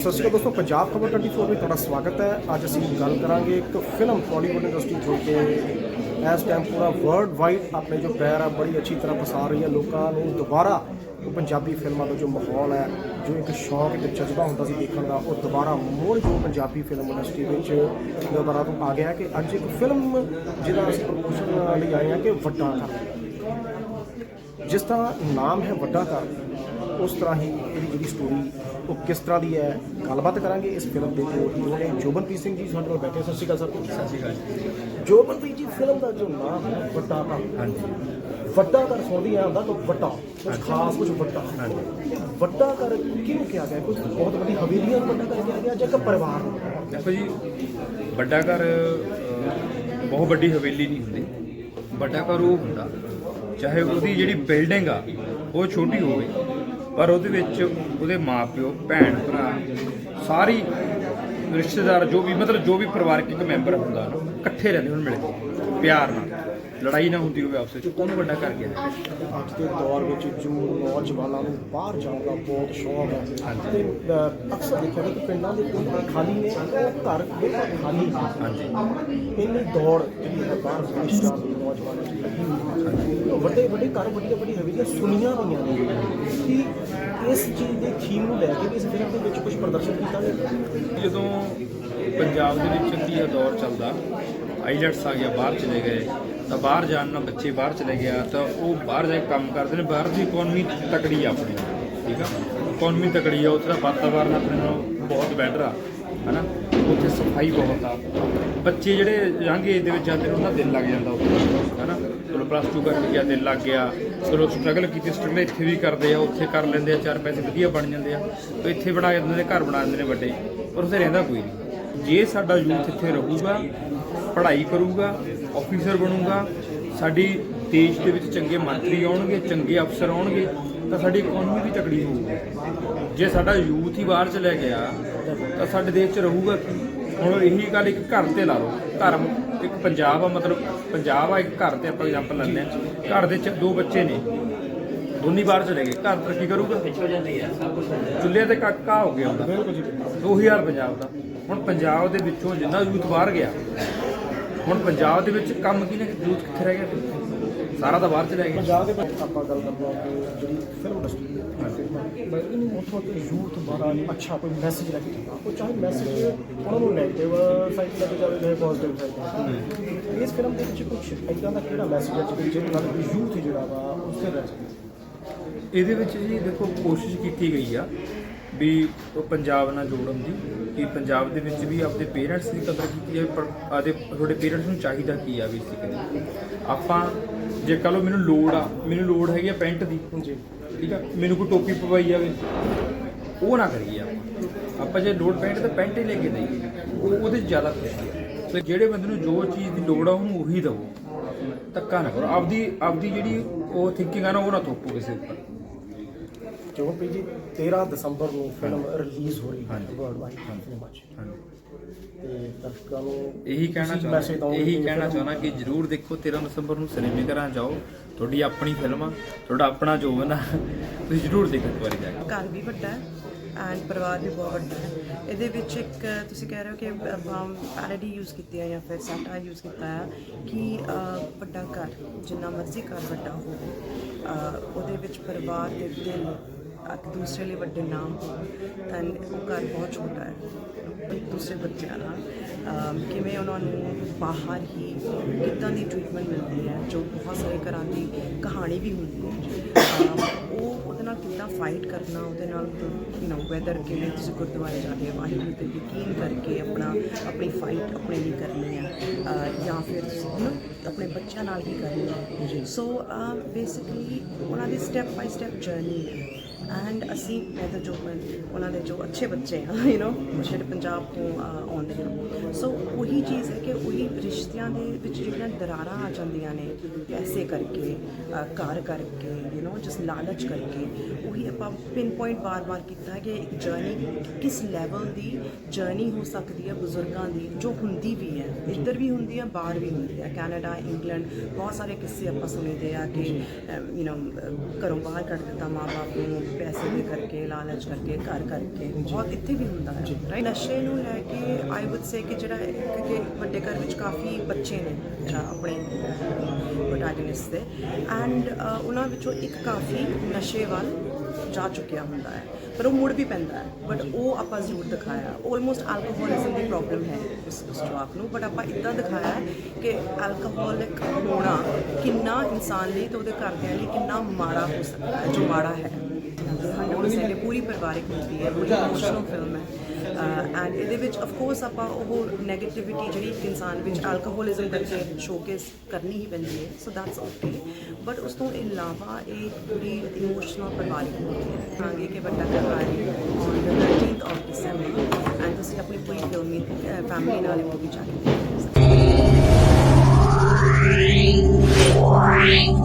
ਸਤਿ ਸ਼੍ਰੀ ਅਕਾਲ ਦੋਸਤੋ, ਪੰਜਾਬ ਖਬਰ 24 ਵਿੱਚ ਤੁਹਾਡਾ ਸਵਾਗਤ ਹੈ। ਅੱਜ ਅਸੀਂ ਗੱਲ ਕਰਾਂਗੇ ਇੱਕ ਫਿਲਮ ਬਾਲੀਵੁੱਡ ਇੰਡਸਟਰੀ ਜੋ ਕਿ ਇਸ ਟਾਈਮ ਪੂਰਾ ਵਰਲਡ ਵਾਈਡ ਆਪਣੇ ਜੋ ਪੈਰ ਆ, ਬੜੀ ਅੱਛੀ ਤਰ੍ਹਾਂ ਪਸਾਰ ਰਹੀ ਹੈ ਲੋਕਾਂ ਨੂੰ ਦੁਬਾਰਾ ਉਹ ਪੰਜਾਬੀ ਫਿਲਮਾਂ ਦਾ ਜੋ ਮਾਹੌਲ ਹੈ, ਜੋ ਇੱਕ ਸ਼ੌਕ ਇੱਕ ਜਜ਼ਬਾ ਹੁੰਦਾ ਸੀ ਦੇਖਣ ਦਾ, ਉਹ ਦੁਬਾਰਾ ਮੁੜ ਜੋ ਪੰਜਾਬੀ ਫਿਲਮ ਇੰਡਸਟਰੀ ਵਿੱਚ ਦੁਬਾਰਾ ਤੋਂ ਆ ਗਿਆ ਕਿ ਅੱਜ ਇੱਕ ਫਿਲਮ ਜਿਹਦਾ ਅਸੀਂ ਪ੍ਰਮੋਸ਼ਨ ਲਈ ਆਏ ਹਾਂ ਕਿ ਵੱਡਾ ਕਰ ਜਿਸ ਦਾ ਨਾਮ ਹੈ ਵੱਡਾ ਘਰ, ਉਸ ਤਰ੍ਹਾਂ ਹੀ ਇਹਦੀ ਜਿਹੜੀ ਸਟੋਰੀ ਉਹ ਕਿਸ ਤਰ੍ਹਾਂ ਦੀ ਹੈ? ਗੱਲਬਾਤ ਕਰਾਂਗੇ ਇਸ ਫਿਲਮ ਦੇ ਜੋ ਹੀਰੋ ਨੇ ਜੋਬਨਪ੍ਰੀਤ ਸਿੰਘ ਜੀ ਸਾਡੇ ਨਾਲ ਬੈਠੇ ਸਤਿ ਸ਼੍ਰੀ ਅਕਾਲ ਸਰ। ਸਤਿ ਸ਼੍ਰੀ ਅਕਾਲ ਜੋਬਨਪ੍ਰੀਤ ਜੀ ਫਿਲਮ ਦਾ ਜੋ ਨਾਮ ਹੈ ਵੱਡਾ ਘਰ ਹਾਂਜੀ। ਵੱਡਾ ਘਰ ਸੁਣਦੀ ਆ ਹੁੰਦਾ ਤਾਂ ਵੱਡਾ। ਕੁਝ ਖਾਸ ਕੁਝ ਵੱਡਾ। ਹਾਂਜੀ। ਵੱਡਾ ਘਰ ਕਿਹਨੂੰ ਕਿਹਾ ਗਿਆ? ਕੁਝ ਬਹੁਤ ਵੱਡੀ ਹਵੇਲੀਆਂ ਵੱਡਾ ਕਿਹਾ ਗਿਆ ਜਾਂ ਇੱਕ ਪਰਿਵਾਰ ਦੇਖੋ ਜੀ ਵੱਡਾ ਘਰ ਬਹੁਤ ਵੱਡੀ ਹਵੇਲੀ ਨਹੀਂ ਹੁੰਦੀ। ਵੱਡਾ ਘਰ ਉਹ ਹੁੰਦਾ ਚਾਹੇ ਉਹਦੀ ਜਿਹੜੀ ਬਿਲਡਿੰਗ ਆ ਉਹ ਛੋਟੀ ਹੋਵੇ। ਪਰ ਉਹਦੇ ਵਿੱਚ ਉਹਦੇ ਮਾਪਿਓ, ਭੈਣ, ਭਰਾ, ਸਾਰੀ ਰਿਸ਼ਤੇਦਾਰ ਜੋ ਵੀ, ਮਤਲਬ ਜੋ ਵੀ ਪਰਿਵਾਰਕ ਇੱਕ ਮੈਂਬਰ ਹੁੰਦਾ ਨਾ, ਇਕੱਠੇ ਰਹਿੰਦੇ ਹੁਣ ਮਿਲ ਕੇ ਪਿਆਰ ਨਾਲ। ਲੜਾਈ ਨਾ ਹੁੰਦੀ ਹੋਵੇ ਆਪਸ ਵਿੱਚ ਉਹਨੂੰ ਵੱਡਾ ਕਰ ਗਿਆ? ਅੱਜ ਦੇ ਦੌਰ ਵਿੱਚ ਜੋ ਨੌਜਵਾਨਾਂ ਨੂੰ ਬਾਹਰ ਜਾਣ ਦਾ ਬਹੁਤ ਸ਼ੌਕ ਹੈ। ਤੇ ਅਕਸਰ ਦੇਖਿਆ ਕਿ ਪਿੰਡਾਂ ਦੇ ਪਿੰਡ ਖਾਲੀ ਨੇ ਘਰ ਬਿਲਕੁਲ ਖਾਲੀ ਹਾਂਜੀ। ਇੰਨੀ ਦੌੜ ਜਿਹੜੀ ਹੈ ਬਾਹਰ ਵਿਦੇਸ਼ਾਂ ਦੇ ਨੌਜਵਾਨਾਂ ਦੀ ਲੱਗੀ ਵੱਡੇ ਵੱਡੇ ਘਰ ਵੱਡੀਆਂ ਵੱਡੀਆਂ ਹਵੇਲੀਆਂ ਸੁਣੀਆਂ ਹੋਈਆਂ ਨੇ। ਕਿ ਇਸ ਚੀਜ਼ ਦੇ ਥੀਮ ਨੂੰ ਲੈ ਕੇ ਇਸ ਫਿਲਮ ਦੇ ਵਿੱਚ ਕੁਝ ਪ੍ਰਦਰਸ਼ਨ ਕੀਤਾ ਗਿਆ? ਜਦੋਂ ਪੰਜਾਬ ਦੇ ਵਿੱਚ ਕੀ ਦੌਰ ਚੱਲਦਾ ਆਈਲੈਟਸ ਆ ਗਿਆ ਬਾਹਰ ਚਲੇ ਗਏ ਤਾਂ ਬਾਹਰ ਜਾਣ ਨਾਲ ਬੱਚੇ ਬਾਹਰ ਚਲੇ ਗਿਆ ਤਾਂ ਉਹ ਬਾਹਰ ਜਾ ਕੇ ਕੰਮ ਕਰਦੇ ਨੇ, ਬਾਹਰ ਦੀ ਇਕਨੋਮੀ ਤਕੜੀ ਆ ਆਪਣੀ, ਠੀਕ ਆ? ਇਕਨੋਮੀ ਤਕੜੀ ਆ, ਉੱਥੇ ਦਾ ਵਾਤਾਵਰਨ ਆਪਣੇ ਨਾਲ ਬਹੁਤ ਬੈਟਰ ਆ, ਹਨਾ? ਉੱਥੇ ਸਫ਼ਾਈ ਬਹੁਤ ਆ। ਬੱਚੇ ਜਿਹੜੇ ਯੰਗ ਏਜ ਦੇ ਵਿੱਚ ਜਾਂਦੇ ਨੇ, ਉਹਨਾਂ ਦਾ ਦਿਲ ਲੱਗ ਜਾਂਦਾ ਉੱਥੇ, ਹਨਾ? ਚਲੋ ਪਲੱਸ 2 ਕਰਕੇ ਗਿਆ, ਦਿਲ ਲੱਗ ਗਿਆ। ਚਲੋ ਸਟਰਗਲ ਕੀਤੀ ਸਟਰਗਲ ਇੱਥੇ ਵੀ ਕਰਦੇ ਆ, ਉੱਥੇ ਕਰ ਲੈਂਦੇ ਆ, ਚਾਰ ਪੈਸੇ ਵਧੀਆ ਬਣ ਜਾਂਦੇ ਆ। ਤੇ ਇੱਥੇ ਬਣਾ ਜਾਂਦੇ ਨੇ, ਘਰ ਬਣਾ ਦਿੰਦੇ ਨੇ ਵੱਡੇ। ਪਰ ਉੱਥੇ ਰਹਿੰਦਾ ਕੋਈ ਨਹੀਂ ਜੇ ਸਾਡਾ ਯੂਥ ਇੱਥੇ ਰਹੂਗਾ, ਪੜ੍ਹਾਈ ਕਰੂਗਾ ਆਫੀਸਰ ਬਣੂਗਾ, ਸਾਡੀ ਦੇਸ਼ ਦੇ ਵਿੱਚ ਚੰਗੇ ਮੰਤਰੀ ਆਉਣਗੇ, ਚੰਗੇ ਅਫਸਰ ਆਉਣਗੇ, ਤਾਂ ਸਾਡੀ ਇਕਨੋਮੀ ਵੀ ਤਕੜੀ ਹੋਊਗੀ। ਜੇ ਸਾਡਾ ਯੂਥ ਹੀ ਬਾਹਰ ਚਲੇ ਗਿਆ, ਤਾਂ ਸਾਡੇ ਦੇਸ਼ 'ਚ ਰਹੂਗਾ ਕੀ? ਹੁਣ ਇਹੀ ਗੱਲ ਇੱਕ ਘਰ ਤੇ ਲਾ ਲਓ ਘਰ ਇੱਕ ਪੰਜਾਬ ਆ, ਮਤਲਬ ਪੰਜਾਬ ਆ, ਇੱਕ ਘਰ ਤੇ ਆਪਾਂ ਐਗਜ਼ਾਮਪਲ ਲੈਂਦੇ ਹਾਂ। ਘਰ ਦੇ ਚ ਦੋ ਬੱਚੇ ਨੇ। ਦੋਨੀ ਬਾਹਰ ਚਲੇ ਗਏ। ਘਰ ਤਰੱਕੀ ਕਰੂਗਾ? ਚੁੱਲ੍ਹੇ ਤੇ ਕਾਕਾ ਹੋ ਗਿਆ ਉਹਦਾ। 2000 ਪੰਜਾਬ ਦਾ। ਹੁਣ ਪੰਜਾਬ ਦੇ ਵਿੱਚੋਂ ਜਿੰਨਾ ਯੂਥ ਬਾਹਰ ਗਿਆ, ਹੁਣ ਪੰਜਾਬ ਦੇ ਵਿੱਚ ਕੰਮ ਕਿਹਨੇ ਯੂਥ ਕਿੱਥੇ ਰਹਿ ਗਿਆ? ਸਾਰਾ ਤਾਂ ਬਾਹਰ ਚਲਾ ਗਿਆ। ਪੰਜਾਬ ਦੇ ਆਪਾਂ ਗੱਲ ਕਰਦੇ ਹਾਂ ਕਿ ਜਿਹੜੀ ਫਿਲਮ ਇੰਡਸਟਰੀ ਹੈ ਮੈਂ ਇਹਨੂੰ ਉੱਥੋਂ ਤੇ ਯੂਥ ਬਾਰਾ ਅੱਛਾ, ਕੋਈ ਮੈਸੇਜ ਲੈ ਕੇ ਉਹ ਚਾਹੇ ਮੈਸੇਜ ਉਹਨਾਂ ਨੂੰ ਨੈਗੇਟਿਵ ਸਾਈਡ ਲੈ ਕੇ ਜਾਵੇ ਚਾਹੇ ਪੋਜ਼ਿਟਿਵ ਸਾਈਡ ਇਸ ਫਿਲਮ ਦੇ ਵਿੱਚ ਕੁਝ ਇਦਾਂ ਦਾ ਕਿਹੜਾ ਮੈਸੇਜ ਹੈ ਜਿਹਦੇ ਨਾਲ ਯੂਥ ਜਿਹੜਾ ਵਾ ਉਸ ਤੇ ਰਹਿ ਸਕੇ ਇਹਦੇ ਵਿੱਚ ਜੀ ਦੇਖੋ ਕੋਸ਼ਿਸ਼ ਕੀਤੀ ਗਈ ਆ ਵੀ ਪੰਜਾਬ ਨਾਲ ਜੋੜਨ ਦੀ ਕਿ ਪੰਜਾਬ ਦੇ ਵਿੱਚ ਵੀ ਆਪਣੇ ਪੇਰੈਂਟਸ ਦੀ ਕਦਰ ਕੀਤੀ ਜਾਵੇ ਪਰ ਆਦੇ ਤੁਹਾਡੇ ਪੇਰੈਂਟਸ ਨੂੰ ਚਾਹੀਦਾ ਕੀ ਆ ਬੇਸਿਕਲੀ ਆਪਾਂ ਜੇ ਕਹ ਲਓ ਮੈਨੂੰ ਲੋੜ ਆ ਮੈਨੂੰ ਲੋੜ ਹੈਗੀ ਆ ਪੈਂਟ ਦੀ ਜੀ ਠੀਕ ਆ? ਮੈਨੂੰ ਕੋਈ ਟੋਪੀ ਪਵਾਈ ਜਾਵੇ ਉਹ ਨਾ ਕਰੀਏ ਆਪਾਂ। ਆਪਾਂ ਜੇ ਲੋੜ ਪੈਂਟ ਤਾਂ ਪੈਂਟ ਹੀ ਲੈ ਕੇ ਦੇਈਏ ਉਹ ਉਹਦੇ ਜ਼ਿਆਦਾ ਖੁਸ਼ੀ ਆ। ਤੇ ਜਿਹੜੇ ਬੰਦੇ ਨੂੰ ਜੋ ਚੀਜ਼ ਦੀ ਲੋੜ ਆ ਉਹਨੂੰ ਉਹੀ ਦਿਵੋ। ਧੱਕਾ ਨਾ ਕਰੋ। ਆਪਦੀ ਆਪਦੀ ਜਿਹੜੀ ਉਹ ਥਿੰਕਿੰਗ ਆ ਨਾ ਉਹ ਨਾ ਥੋਪੋ ਕਿਸੇ ਉੱਪਰ। ਕਿਉਂ ਵੀ ਜੀ 13 ਦਸੰਬਰ ਨੂੰ ਫਿਲਮ ਰਿਲੀਜ਼ ਹੋ ਰਹੀ ਹੈ ਹਾਂਜੀ। ਵਰਲਡ ਵਾਈਡ ਫਿਲਮਾਂ 'ਚ। ਹਾਂਜੀ। ਤੇ ਦਰਸ਼ਕਾਂ ਨੂੰ ਇਹੀ ਕਹਿਣਾ ਚਾਹੁੰਦਾ ਇਹੀ ਕਹਿਣਾ ਚਾਹੁੰਦਾ ਕਿ ਜਰੂਰ ਦੇਖੋ 13 ਦਸੰਬਰ ਨੂੰ ਸਿਨੇਮੇ ਘਰਾਂ ਜਾਓ। ਤੁਹਾਡੀ ਆਪਣੀ ਫਿਲਮ ਆ ਤੁਹਾਡਾ ਆਪਣਾ ਜੋਬਨ ਆ ਤੁਸੀਂ ਜਰੂਰ ਦੇਖੋ ਇੱਕ ਵਾਰੀ ਜਾ ਕੇ। ਘਰ ਵੀ ਵੱਡਾ ਹੈ। ਐਂਡ ਪਰਿਵਾਰ ਵੀ ਬਹੁਤ ਵੱਡਾ ਹੈ। ਇਹਦੇ ਵਿੱਚ ਇੱਕ ਤੁਸੀਂ ਕਹਿ ਰਹੇ ਹੋ ਕਿ ਆਪਾਂ ਪੈਰਡੀ ਯੂਜ਼ ਕੀਤੀ ਹੈ ਜਾਂ ਫਿਰ ਸੈਟਾ ਯੂਜ਼ ਕੀਤਾ ਹੈ ਕਿ ਵੱਡਾ ਘਰ, ਜਿੰਨਾ ਮਰਜ਼ੀ ਘਰ ਵੱਡਾ ਹੋਵੇ ਉਹਦੇ ਵਿੱਚ ਪਰਿਵਾਰ ਦੇ ਦਿਲ ਦੂਸਰੇ ਲਈ ਵੱਡੇ ਨਾਮ ਤਾਂ ਉਹ ਘਰ ਬਹੁਤ ਛੋਟਾ ਹੈ। ਇੱਕ ਦੂਸਰੇ ਬੱਚਿਆਂ ਨਾਲ। ਕਿਵੇਂ ਉਹਨਾਂ ਨੂੰ ਬਾਹਰ ਹੀ ਕਿੱਦਾਂ ਦੀ ਟ੍ਰੀਟਮੈਂਟ ਮਿਲਦੀ ਹੈ ਜੋ ਬਹੁਤ ਸਾਰੇ ਘਰਾਂ ਦੀ ਕਹਾਣੀ ਵੀ ਹੁੰਦੀ ਹੈ। ਉਹ ਉਹਦੇ ਨਾਲ ਕਿੱਦਾਂ ਫਾਈਟ ਕਰਨਾ ਉਹਦੇ ਨਾਲ ਯੂ نو ਵੈਦਰ ਕਿਵੇਂ ਤੁਸੀਂ ਗੁਰਦੁਆਰੇ ਜਾ ਕੇ ਵਾਹਿਗੁਰੂ ਤੇ ਯਕੀਨ ਕਰਕੇ ਆਪਣਾ ਆਪਣੀ ਫਾਈਟ ਆਪਣੇ ਲਈ ਕਰਨੀ ਹੈ ਜਾਂ ਫਿਰ ਤੁਸੀਂ ਨਾ ਆਪਣੇ ਬੱਚਿਆਂ ਨਾਲ ਹੀ ਕਰਨੀ ਹੈ। ਸੋ ਬੇਸਿਕਲੀ ਉਹਨਾਂ ਦੀ ਸਟੈਪ ਬਾਈ ਸਟੈਪ ਜਰਨੀ ਹੈ। ਐਂਡ ਅਸੀਂ ਮੈਂ ਤਾਂ ਜੋ ਮੈਂ ਉਹਨਾਂ ਦੇ ਜੋ ਅੱਛੇ ਬੱਚੇ ਆ ਯੂ نو ਜਿਹੜੇ ਪੰਜਾਬ ਤੋਂ ਅਹ, ਆਉਂਦੇ ਹਨ ਸੋ ਉਹੀ ਚੀਜ਼ ਹੈ ਕਿ ਉਹੀ ਰਿਸ਼ਤਿਆਂ ਦੇ ਵਿੱਚ ਜਿਹੜੀਆਂ ਦਰਾਰਾਂ ਆ ਜਾਂਦੀਆਂ ਨੇ ਪੈਸੇ ਕਰਕੇ ਅਹ, ਘਰ ਕਰਕੇ ਯੂ نو ਜਸ ਲਾਲਚ ਕਰਕੇ ਉਹੀ ਆਪਾਂ ਪਿਨ ਪੁਆਇੰਟ ਬਾਰ-ਬਾਰ ਕੀਤਾ ਹੈ ਕਿ ਇੱਕ ਜਰਨੀ ਕਿਸ ਲੈਵਲ ਦੀ ਜਰਨੀ ਹੋ ਸਕਦੀ ਹੈ ਬਜ਼ੁਰਗਾਂ ਦੀ ਜੋ ਹੁੰਦੀ ਵੀ ਹੈ ਇੱਧਰ ਵੀ ਹੁੰਦੀ ਹੈ ਬਾਹਰ ਵੀ ਹੁੰਦੀ ਹੈ ਕੈਨੇਡਾ ਇੰਗਲੈਂਡ ਬਹੁਤ ਸਾਰੇ ਕਿੱਸੇ ਆਪਾਂ ਸੁਣੀਦੇ ਆ ਕਿ ਯੂ نو ਘਰੋਂ ਬਾਹਰ ਕੱਢ ਦਿੱਤਾ ਮਾਪੇ ਨੂੰ ਪੈਸੇ ਦੇ ਕਰਕੇ ਲਾਲਚ ਕਰਕੇ ਘਰ ਕਰਕੇ। ਬਹੁਤ ਇੱਥੇ ਵੀ ਹੁੰਦਾ ਹੈ ਰਾਈਟ ਨਸ਼ੇ ਨੂੰ ਲੈ ਕੇ ਆਈ ਊਡ ਸੇ ਕਿ ਜਿਹੜਾ ਕਿ ਵੱਡੇ ਘਰ ਵਿੱਚ ਕਾਫੀ ਬੱਚੇ ਨੇ ਜਿਹੜਾ ਆਪਣੇ ਪ੍ਰੋਟੈਗਨਿਸਟ ਦੇ। ਐਂਡ ਉਹਨਾਂ ਵਿੱਚੋਂ ਇੱਕ ਕਾਫੀ ਨਸ਼ੇ ਵੱਲ ਜਾ ਚੁੱਕਿਆ ਹੁੰਦਾ ਹੈ। ਪਰ ਉਹ ਮੁੜ ਵੀ ਪੈਂਦਾ ਹੈ। ਬਟ ਉਹ ਆਪਾਂ ਜ਼ਰੂਰ ਦਿਖਾਇਆ। ਆਲਮੋਸਟ ਐਲਕੋਹੋਲਿਜ਼ਮ ਦੀ ਪ੍ਰੋਬਲਮ ਹੈ ਉਸ ਜਵਾਬ ਨੂੰ। ਬਟ ਆਪਾਂ ਇਦਾਂ ਦਿਖਾਇਆ ਕਿ ਐਲਕੋਹੋਲਿਕ ਹੋਣਾ ਕਿੰਨਾ ਇਨਸਾਨ ਲਈ ਤੇ ਉਹਦੇ ਘਰਦਿਆਂ ਲਈ ਕਿੰਨਾ ਮਾੜਾ ਹੋ ਸਕਦਾ ਹੈ ਜੋ ਮਾੜਾ ਹੈ 100% ਪੂਰੀ ਪਰਿਵਾਰਿਕ ਹੁੰਦੀ ਹੈ ਬੜੀ ਇਮੋਸ਼ਨਲ ਫਿਲਮ ਹੈ। ਐਂਡ ਇਹਦੇ ਵਿੱਚ ਆਫ ਕੋਰਸ ਆਪਾਂ ਉਹ 네ਗੇਟਿਵਿਟੀ ਜਿਹੜੀ ਇੱਕ ਇਨਸਾਨ ਵਿੱਚ ਐਲਕੋਹੋਲਿਜ਼ਮ ਕਰਕੇ ਸ਼ੋਕੇਸ ਕਰਨੀ ਹੀ ਪੈਂਦੀ ਹੈ। ਸੋ ਦੈਟਸ ਓਕੇ ਬਟ ਉਸ ਤੋਂ ਇਲਾਵਾ ਇਹ ਪੂਰੀ ਇਮੋਸ਼ਨਲ ਪਰਿਵਾਰਿਕ ਹੁੰਦੀ ਹੈ। ਤਾਂਗੇ ਕਿ ਵੱਡਾ ਕਹਾਣੀ on the 13th of December and ਤੁਸੀਂ ਆਪਣੀ ਪੂਰੀ ਫਿਲਮੀ ਫੈਮਿਲੀ ਨਾਲ ਇਹ ਮੂਵੀ ਜਾ ਕੇ ਦੇਖ ਸਕਦੇ ਹੋ